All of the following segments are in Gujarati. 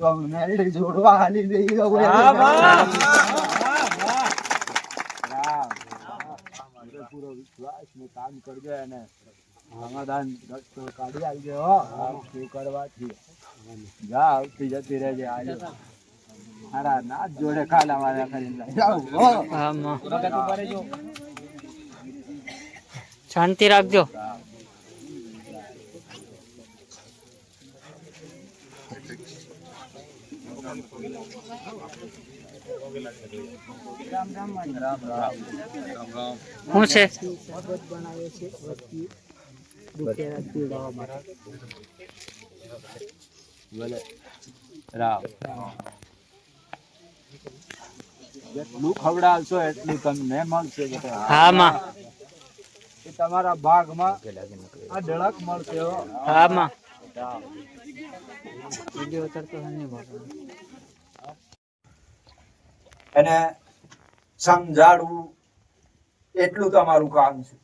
તો મેલડી જોડવા હાલી દઈ ગયો વાહ, વાહ. પૂરો વિશ્વાસ ને કામ કરજે અને સમાધાન કાઢી આવજે શું કરવાથી? જા આવતી જતી રહેજે આજે મારા નાથ જોડે ખાલા મારા કરીને. શાંતિ રાખજો. શું છે? રામ જેટલું ખવડાવશો એટલું તમને મળશે. હા માં. એ તમારા ભાગમાં આ ડળક મળશે હો. હા માં. વીડિયો ઉતરતો નહીં એને સમજાડવું એટલું તમારું કામ છે.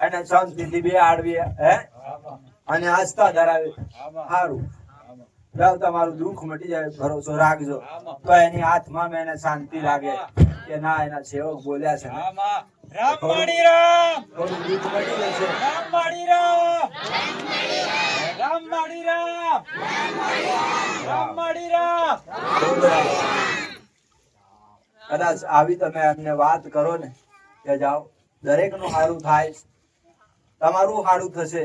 અને સંસ્કૃતિ બે આડવી હે? અને આસ્થા ધરાવે સારું. જાઓ તમારું દુઃખ મટી જાય ભરોસો રાખજો. તો એની હાથમાં મેં એને શાંતિ લાગે કે ના એના સેવક બોલ્યા છે. બા. રામ થોડું દુઃખ મટી જશે રામ માળી રામ. રામ માળી રામ. રામ માળી રામ. કદાચ આવી તમે એમને વાત કરો ને, કે જાઓ. દરેકનું સારું થાય. તમારું સારું થશે.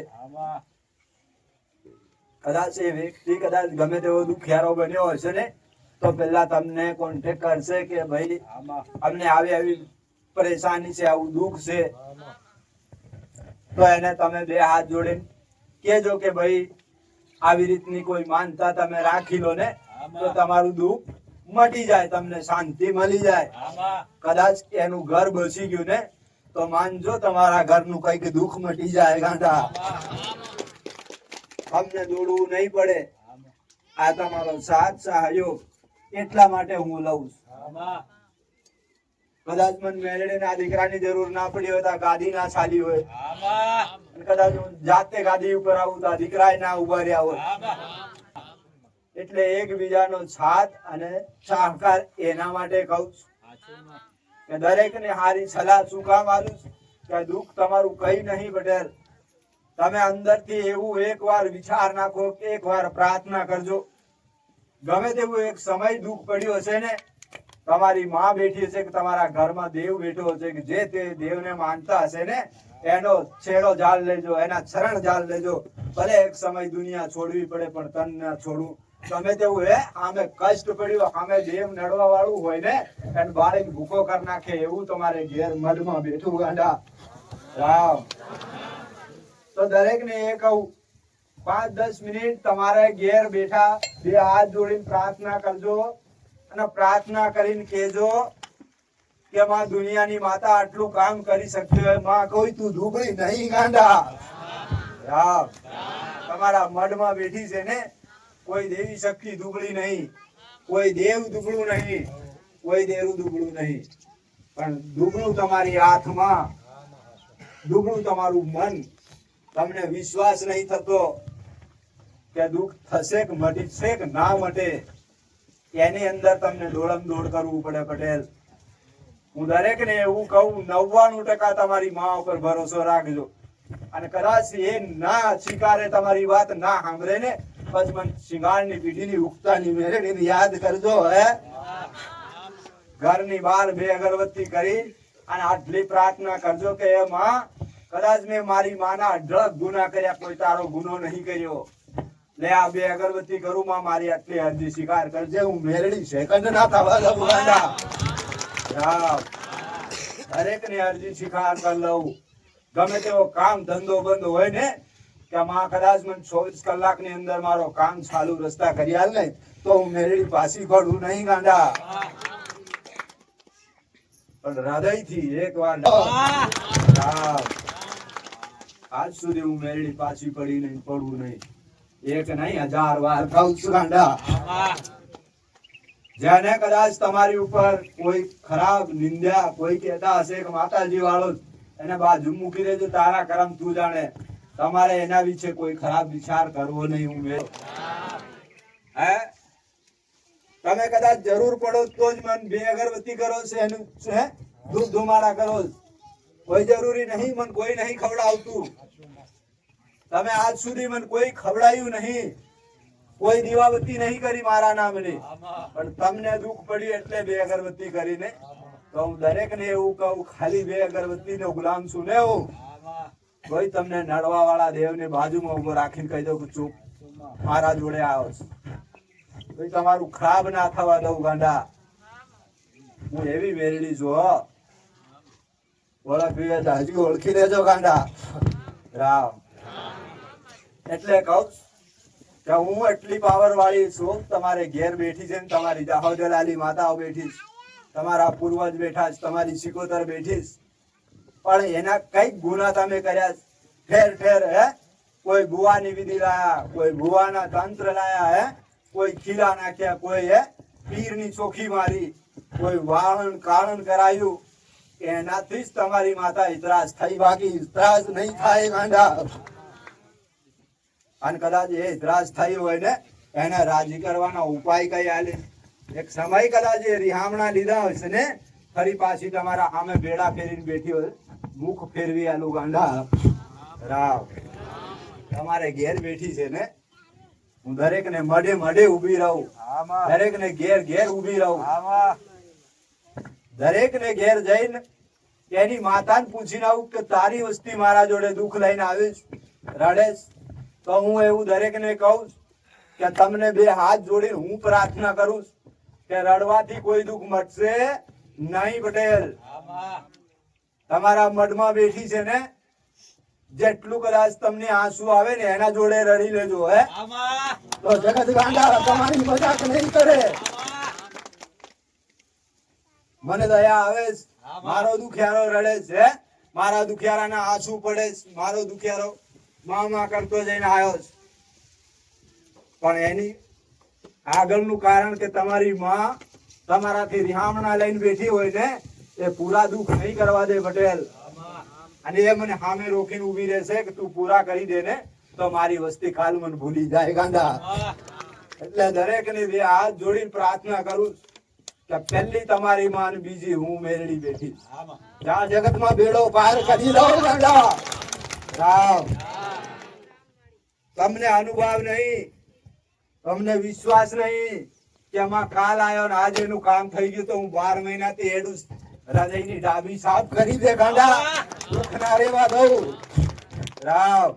કદાચ એ વ્યક્તિ કદાચ ગમે તેવો દુખિયારો બન્યો હશે ને, તો પેલા તમને કોન્ટેક કરશે કે ભાઈ, અમને આવી આવી પરેશાની છે, આવું દુઃખ છે. તો એને તમે બે હાથ જોડે કેજો કે ભાઈ, આવી રીતની કોઈ માનતા તમે રાખી લો ને, તો તમારું દુઃખ મટી જાય તમને શાંતિ મળી જાય. કદાચ એનું ઘર બસી ગયું ને તો માનજો તમારા ઘરનું કંઈક દુઃખ મટી જાય ગાંડા અમને દોડવું નહીં પડે. આ તમારો સાથ સહયોગ એટલા માટે હું લઉં છું. કદાચ મને મેળે ના દીકરાની જરૂર ના પડી હોય તો ગાદી ના ચાલી હોય. કદાચ હું જાતે ગાદી ઉપર આવું તો દીકરા ના ઊભા રહ્યા હોય. એટલે એકબીજાનો સાથ અને સહકાર એના માટે કહું છું. કે દરેક ને હારી સલાહ શું કામ? કે દુઃખ તમારું કઈ નહીં બટેલ તમે અંદરથી એવું એકવાર વિચાર નાખો એકવાર પ્રાર્થના કરજો. ગમે તેવું એક સમય દુઃખ પડ્યો હશે ને, તમારી માં બેઠી હશે કે તમારા ઘરમાં દેવ બેઠો હશે કે જે તે દેવને માનતા હશે ને, એનો છેડો જાળ લેજો, એના ચરણ જાળ લેજો. ભલે એક સમય દુનિયા છોડવી પડે પણ તન ના છોડવું ગમે તેવું હે, આમે કષ્ટ પડ્યું, આમે જેમ નડવા વાળું હોય ને, એને બાળક ભૂકો કરી નાખે એવું તમારે ઘેર મઢમાં બેઠું ગાંડા. રામ. તો દરેક ને એ કહું, પાંચ દસ મિનિટ તમારે ઘેર બેઠા બે હાથ જોડીને પ્રાર્થના કરજો અને પ્રાર્થના કરીને કહેજો કે માં દુનિયાની માતા આટલું કામ કરી શકતી હોયમાં કોઈ તું ધૂબળી નહીં ગાંડા. રામ. તમારા મઢમાં બેઠી છે ને કોઈ દેવી શક્તિ દુબળી નહીં. કોઈ દેવ દુબળું નહીં. કોઈ દેવું દુબળું નહીં. પણ દુબળું તમારી હાથમાં દુબળું તમારું મન. તમને વિશ્વાસ નહીં થતો કે દુઃખ થશે કે મટશે કે ના મટે, એની અંદર તમને દોડમ દોડ કરવું પડે પટેલ. હું દરેક ને એવું કહું, નવ્વાણું ટકા તમારી મા ઉપર ભરોસો રાખજો. અને કદાચ એ ના સ્વીકારે તમારી વાત, ના સાંભળે ને પછી મને શિંગારની પીઢીની ઉગતાની મેળવીને યાદ કરજો, હે? ઘરની બહાર બે અગરબત્તી કરી અને આટલી પ્રાર્થના કરજો કે એ માં કદાચ મેં મારી માના અઢળક ગુના કર્યા, કોઈ તારો ગુનો નહીં કર્યો. લે, આ બે અગરબત્તી કરું, માં મારી આટલી અરજી સ્વીકાર કરજે, હું મેરડી સેકન્ડ ના થવા દઉં દરેક ને અરજી સ્વીકાર કરી લઉં. ગમે તેવો કામ ધંધો બંધ હોય ને કે માં કદાચ મને ચોવીસ કલાકની અંદર મારો કામ ચાલુ રસ્તા કરી હાલ ને, તો હું મેરડી પાછી પડું નહીં ગાંડા. પણ હૃદયથી એક વાર આજ સુધી હું મેરડી પાછી પડી નહીં પડવું નહીં. એક નહીં, હજાર વાર કહું છું ગાંડા. જેને કદાચ તમારી ઉપર કોઈ ખરાબ નિંદ્યા, કોઈ કહેતા હશે કે માતાજી વાળો એને બાજુ મૂકી દેજો, તારા કરમ તું જાણે. તમારે એના વિશે કોઈ ખરાબ વિચાર કરવો નહીં હું? તમે કદાચ જરૂર પડો તો જ મન બે અગરબત્તી કરો છે એનું ધુમાડા કરો. કોઈ જરૂરી નહીં, મન કોઈ નહીં ખવડાવતું. તમે આજ સુધી મને કોઈ ખવડાયું નહીં. કોઈ દીવાબત્તી નહીં કરી મારા નામની. પણ તમને દુઃખ પડ્યું એટલે બે અગરબત્તી કરીને તો હું દરેક ને એવું કહું, ખાલી બે અગરબત્તી નો ગુલામ છું ને હું. કોઈ તમને નડવા વાળા દેવ ને બાજુમાં ઊભો રાખીને કહી દઉં કે ચૂપ, મારા જોડે આવો છો. કોઈ તમારું ખરાબ ના થવા દઉં, ગાંડા. હું એવી વેરડી જો ઓળખવી હજી ઓળખી લેજો, ગાંડા. રામ. એટલે કહું કે હું એટલી પાવર વાળી છું તમારે ઘેર બેઠી છે તમારી જાહોદલાલી માતાઓ બેઠી છે. તમારા પૂર્વજ બેઠા છે, તમારી સિકોતર બેઠી છે. પણ એના કંઈક ગુના તમે કર્યા. ફેર ઠેર હે? કોઈ ભુવાની વિધિ લાયા, કોઈ ભુવાના તંત્ર લાયા, હે? કોઈ ખીલા નાખ્યા, કોઈ, હે? પીરની ચોખી મારી, કોઈ વાળણ કાળણ કરાયું. એનાથી જ તમારી માતા ઇતરાજ થઈ બાકી ઇતરાજ નહીં થાય, ગાંડા. અને કદાચ એ ઇતરાજ થઈ હોય ને, એને રાજી કરવાનો ઉપાય કઈ આલે. એક સમય કદાચ એ રિહામણા લીધા હશે ને, ફરી પાછી તમારા સામે બેડા ફેરીને બેઠી હોય. મુખ ફેરવી આલુ ગાંડા. રાવ. તમારે ઘેર બેઠી છે ને? હું દરેક ને મડે મડે ઊભી રહું. દરેક ને ઘેર ઘેર ઊભી રહું. દરેક ને ઘેર જઈને એની માતાને પૂછીને આવું કે તારી વસ્તી મારા જોડે દુઃખ લઈને આવીશ રડેશ તો હું એવું દરેક ને કહું કે તમને બે હાથ જોડીને હું પ્રાર્થના કરું કે રડવાથી કોઈ દુઃખ મટશે નહીં પટેલ. તમારા મઢમાં બેઠી છે ને, જેટલું કદાચ તમને આંસુ આવે ને, એના જોડે રડી લેજો, હે? તો જગત તમારી મજાક નહીં કરે. મને દયા આવે મારો દુખિયારો રડે છે? મારા દુખિયારાના આંસુ પડે મારો દુખિયારો મા મા કરતો જઈને આવ્યો પણ એની આગળનું કારણ કે તમારી માં તમારાથી રિહામણા લઈને બેઠી હોય ને એ પૂરા દુઃખ નહીં કરવા દે પટેલ. અને એ મને સામે રોકીને ઊભી રહેશે કે તું પૂરા કરી દે ને તો મારી વસ્તી કાલ મને ભૂલી જાય, ગાંધા. એટલે દરેક ને હાથ જોડીને પ્રાર્થના કરું કે પહેલી તમારી માન, બીજી હું મેળડી બેઠી. જ્યાં જગત જગતમાં બેડો પાર કરી લો, ગાંધા. રામ તમને અનુભવ નહીં, તમને વિશ્વાસ નહીં કે આમાં કાલ આવ્યો ને આજે એનું કામ થઈ ગયું તો હું બાર મહિનાથી એડું હૃદયની ડાબી સાફ કરી દે ગાંડા. દુઃખ ના રેવા દઉં. રામ.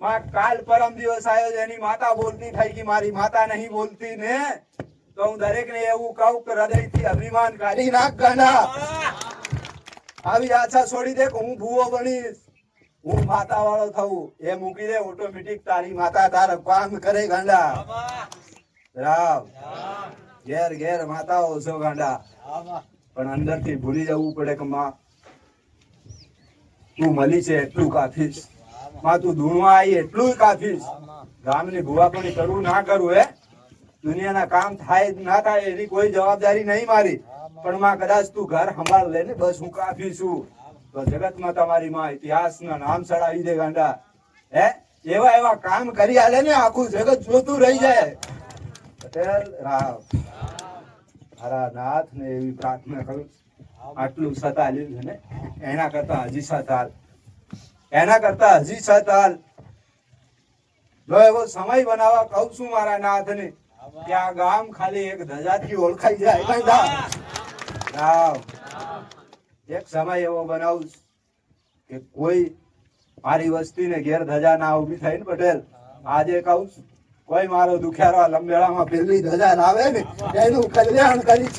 માં કાલ પરમ દિવસ આવ્યો છે એની માતા બોલતી થઈ ગઈ મારી માતા નહીં બોલતી ને, તો હું દરેક ને એવું કહું કે હૃદયથી અભિમાન કાઢી નાખ, ગાંડા. આવી આશા છોડી દે કે હું ભૂવો બનીશ હું માતા વાળો થવું એ મૂકી દે ઓટોમેટિક તારી માતા તારા કામ કરે, ગાંડા. રામ. ઘેર ઘેર માતાઓ છો ગાંડા. પણ અંદરથી ભૂલી જવું પડે કે માં તું મળી છે એટલું કાફીશમાં તું ધૂણવા આવી એટલું કાફીશ ગામની ભૂવાપણી કરવું ના કરવું હે. દુનિયાના કામ થાય ના થાય એની કોઈ જવાબદારી નહીં મારી. પણ માં કદાચ તું ઘર સંભાળ લે ને બસ હું કાફી છું. તો જગતમાં તમારી માં ઇતિહાસના નામ ચડાવી દે ગાંડા. હે? એવા એવા કામ કરી આલે ને આખું જગત જોતું રહી જાય. પટેલ રાવ. મારા નાથ ને એવી પ્રાર્થના કરું આટલું સતા લીધું ને એના કરતા હજી સતાલ એના કરતા હજી સતાલ જો એવો સમય બનાવવા કહું છું મારા નાથ ને કે આ ગામ ખાલી એક ધજાથી ઓળખાઈ જાય. એક સમય એવો બનાવું કે કોઈ મારી વસ્તીને ઘેર ધજા ના ઊભી થાય ને પટેલ આજે કહું છું કોઈ મારો દુખિયારો લંબેળામાં પેલી ધજા લાવે ને એનું કલ્યાણ કરી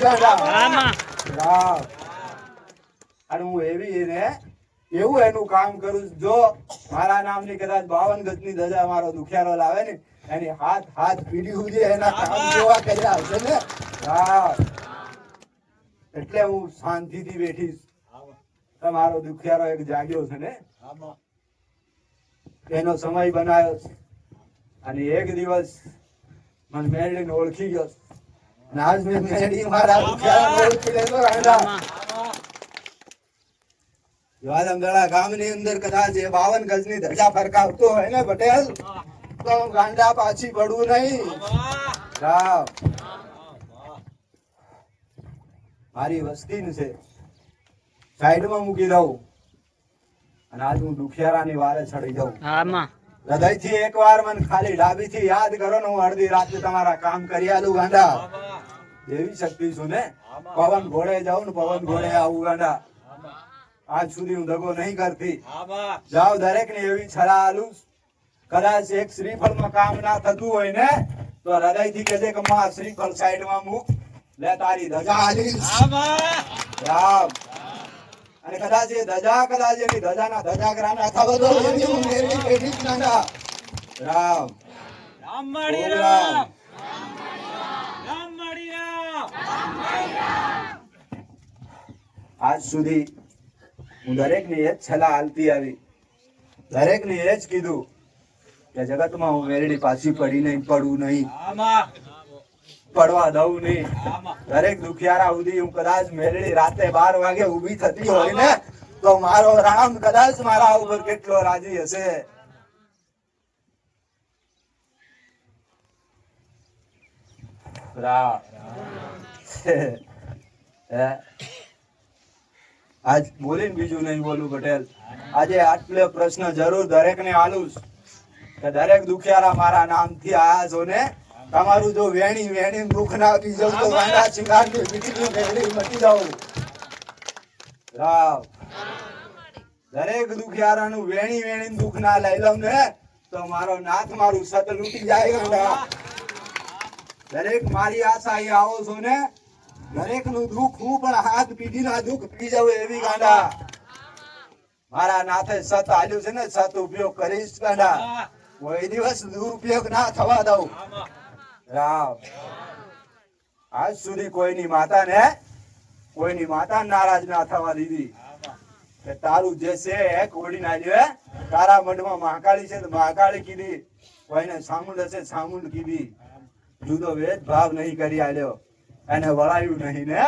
અને હું એવી એને એવું એનું કામ કરું જો મારા નામની કદાચ બાવન ગજની ધજા મારો દુખિયારો લાવે ને એની હાથ હાથ પીડી સુધી એના કામ જોવા કર્યા હશે ને? એટલે હું શાંતિથી બેઠીશ તમારો દુખિયારો એક જાગ્યો છે ને? એનો સમય બનાવ્યો છે. અને એક દિવસ મને મેળવીને ઓળખી ગયો. આજ મેં મેળી મારા ઓળખી લેતો તો ગાંડા પાછી પડવું નહીં. મારી વસ્તી છે, સાઈડમાં મૂકી દઉં. અને આજ હું દુખિયારાની વારે ચડી જાઉં થી એક એકવાર મને ખાલી ડાબીથી યાદ કરો ને હું અડધી રાતે તમારા કામ કરી આલું ગાંડા. એવી શક્તિ છું ને? પવન ઘોડે જાઉં ને પવન ઘોડે આવું ગાંડા. આજ સુધી હું દગો નહીં કરતી. જાઓ દરેક ને એવી છરા આલું. કદાચ એક શ્રીફળમાં કામ ના થતું હોય ને, તો હૃદયથી કહેજે કે માં શ્રીફળ સાઈડમાં મૂક. લે તારી ધજા. આલીશ રામ. અને કદાચ એ ધજા કદાચ એની ધજાના ધજાગરા ના થવા દો એની હું મેળવી પેઢી નાના. રામ. રામ મળી રામ. રામ. મળી રામ. આજ સુધી હું દરેકને એ જ છલા હાલતી આવી. દરેકને એ જ કીધું કે જગતમાં હું વેરડી પાછી પડી નહીં પડવું નહીં. આમાં પડવા દઉં નહીં. દરેક દુખિયારા સુધી હું કદાચ મેળડી રાતે બાર વાગે ઊભી થતી હોય ને, તો મારો રામ કદાચ મારા ઉપર કેટલો રાજી હશે. આજ બોલીને બીજું નહીં બોલું પટેલ. આજે આટલો પ્રશ્ન જરૂર દરેક ને આલું કે દરેક દુખિયારા મારા નામથી આયા છો ને તમારું જો વેણી વેણી દુઃખ ના આપી જાઉં તો વાંડા શિંગારની બીજી વેણી મટી જાઉં. રામ દરેક દુખિયારાનું વેણી વેણી દુઃખ ના લઈ લઉં ને તો મારો નાથ મારું સત લૂટી જાય દરેક મારી આશા એ આવો છો ને દરેકનું દુઃખ હું પણ હાથ પીધી ના દુઃખ પી જાઉં એવી ગાંડા. મારા નાથે સત આલ્યું છે ને સત ઉપયોગ કરીશ ગાંડા. કોઈ દિવસ દુરુપયોગ ના થવા દઉં. રામ. આજ સુધી કોઈની માતા ને કોઈની માતા નારાજ ના થવા દીધી. તારું જે છે કોડી ના લે તારા મઢમાં મહાકાળી છે મહાકાળી કીધી. કોઈને સામુંડ હશે સામુંડ કીધી. જુદો વેદ ભાવ નહીં કરી આલ્યો. એને વળાયું નહીં ને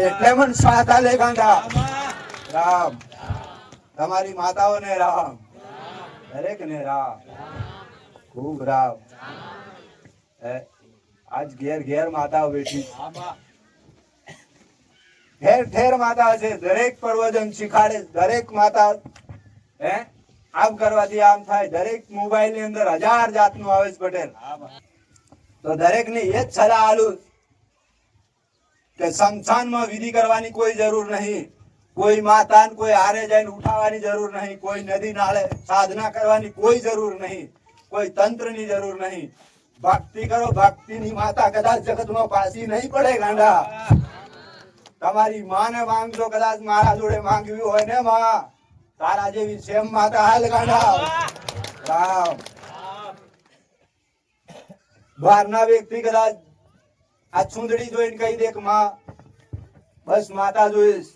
એટલે મને સાથ આલે ગાંડા. રામ. તમારી માતાઓને રામ. દરેક ને રામ. ખૂબ રામ. હે, આજ ઘેર ઘેર માતાઓ બેઠી. ઠેર ઠેર માતા છે. દરેક પ્રવચન શીખાડે. દરેક માતા હે? આમ કરવાથી આમ થાય. દરેક મોબાઈલની અંદર હજાર જાતનું આવે છે પટેલ. તો દરેક ને એ જ સલાહ આલું કે શમશાનમાં વિધિ કરવાની કોઈ જરૂર નહીં. કોઈ માતા કોઈ હારે જઈને ઉઠાવવાની જરૂર નહીં. કોઈ નદી નાળે સાધના કરવાની કોઈ જરૂર નહીં. કોઈ તંત્રની જરૂર નહીં. ભક્તિ કરો ભક્તિ ની માતા કદાચ જગતમાં પાછી નહીં પડે ગાંડા. તમારી માને માંગજો, કદાચ મારા જોડે માંગવી હોય ને માં. તારા જેવી સેમ માતા હાલ ગાંડા. રામ. બહારના વ્યક્તિ કદાચ આ ચૂંદડી જોઈને કહી દે કે માં, બસ માતા જોઈશ.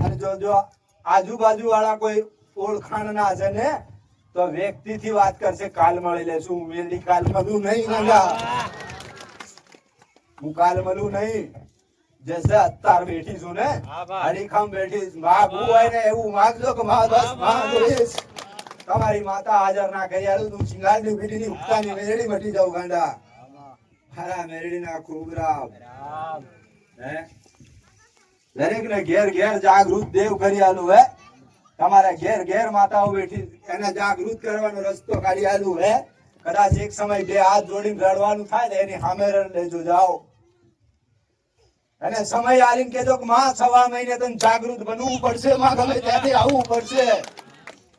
અને જો જો આજુબાજુ વાળા કોઈ ઓળખાણ ના છે ને તો વ્યક્તિ થી વાત કરશે કાલ મળી લેશું. મેલી કાલ મળું નહીં હું કાલ મળું નહીં. જૈસે અત્યાર બેઠી છું ને. હરીખમ બેઠી છું. બુ હોય ને એવું માગજો કે માં બસમાં જોઈશ તમારી માતા હાજર ના કરી આલું તું. શિંગારની પીઢીની ઉપતાની મેરડી મટી જાવ ગાંડા. હારા મેરડી ના ખૂબ રામ હે? દરેક ને ઘેર ઘેર જાગૃત દેવ કરી આલું હે? તમારા ઘેર ઘેર માતાઓ બેઠી એને જાગૃત કરવાનો રસ્તો કાઢી આલું હે. કદાચ એક સમય બે હાથ જોડીને રડવાનું થાય ને એની સામે લેજો જાઓ. અને સમય આલીને કેજો કે માં, સવા મહિને તને જાગૃત બનવું પડશે. માં ગમે ત્યાંથી આવવું પડશે.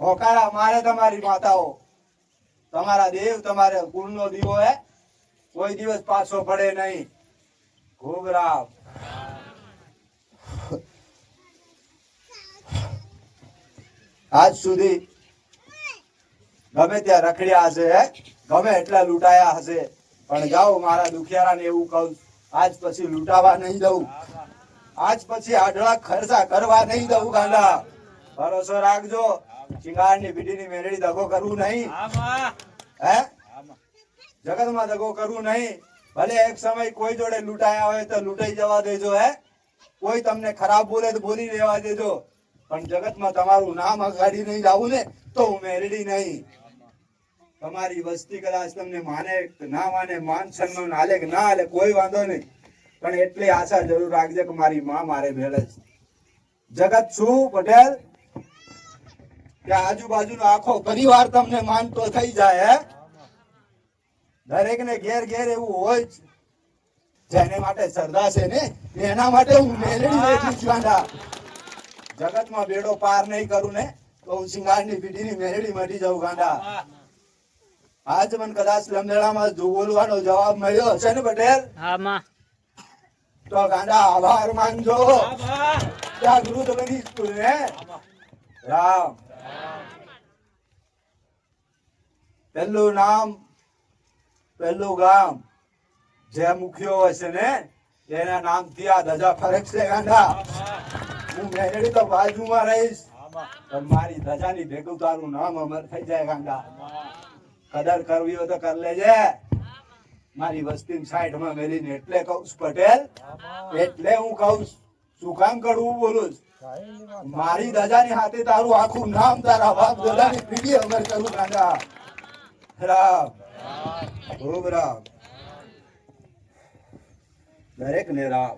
હોકારા મારે તમારી માતાઓ. તમારા દેવ તમારે ગુણનો દીવો હે. કોઈ દિવસ પાછો પડે નહીં. ખૂબ રામ આજ સુધી ગમે ત્યાં રખડ્યા હશે, હે? ગમે એટલા લૂંટાયા હશે. પણ જાઓ મારા દુખિયારાને એવું કહું, આજ પછી લૂંટાવા નહીં દઉં. આજ પછી આડળા ખર્ચા કરવા નહીં દઉં, ગાંડા. ભરોસો રાખજો. શિંગારની ભીડીની મેળડી દગો કરવું નહીં. હે? જગતમાં દગો કરવું નહીં. ભલે એક સમય કોઈ જોડે લૂંટાયા હોય તો લૂંટાઈ જવા દેજો, હે? કોઈ તમને ખરાબ બોલે તો બોલી લેવા દેજો. પણ જગતમાં તમારું નામ અગાડી નહીં લાવું ને, તો હું મેરડી નહીં. તમારી વસ્તી કદાચ તમને માને ના માને, માન સન્માન હાલે કે ના હાલે કોઈ વાંધો નહીં. પણ એટલી આશા જરૂર રાખજે કે મારી માં મારે ભેળે જગત શું પટેલ. કે આજુબાજુનો આખો પરિવાર તમને માનતો થઈ જાય, હે? દરેક ને ઘેર ઘેર એવું હોય જેને માટે શ્રદ્ધા છે ને, એના માટે હું મેલડી બેઠી છું જગતમાં બેડો પાર નહીં કરું ને તો હું સિંગારની પીઢીની મેરેડી મટી જાઉં ગાંડા. આજ મને કદાચ લમદેડામાં જો બોલવાનો જવાબ મળ્યો હશે ને પટેલ? તો ગાંડા આભાર માનજો. આભાર જાગૃત બની સ્કૂલ ને? રામ. પેલું નામ પેલું ગામ. જે મુખ્યો હશે ને એના નામથી આ ધજા ફરક છે ગાંડા હું મેળવી તો બાજુમાં રહીશ. મારી ધજાની ભેગું તારું નામ અમર થઈ જાય ગાંડા. કદર કરવી હોય તો કર લેજે. મારી વસ્તી સાઈડમાં મેલીને એટલે કહું પટેલ. એટલે હું કહું શું કામ કરવું બોલું? મારી ધજાની હાથે તારું આખું નામ, તારા બાપ, દાદાની પીડી અમર કરું ગાંડા. રામ. ખૂબ રામ. દરેક ને રામ.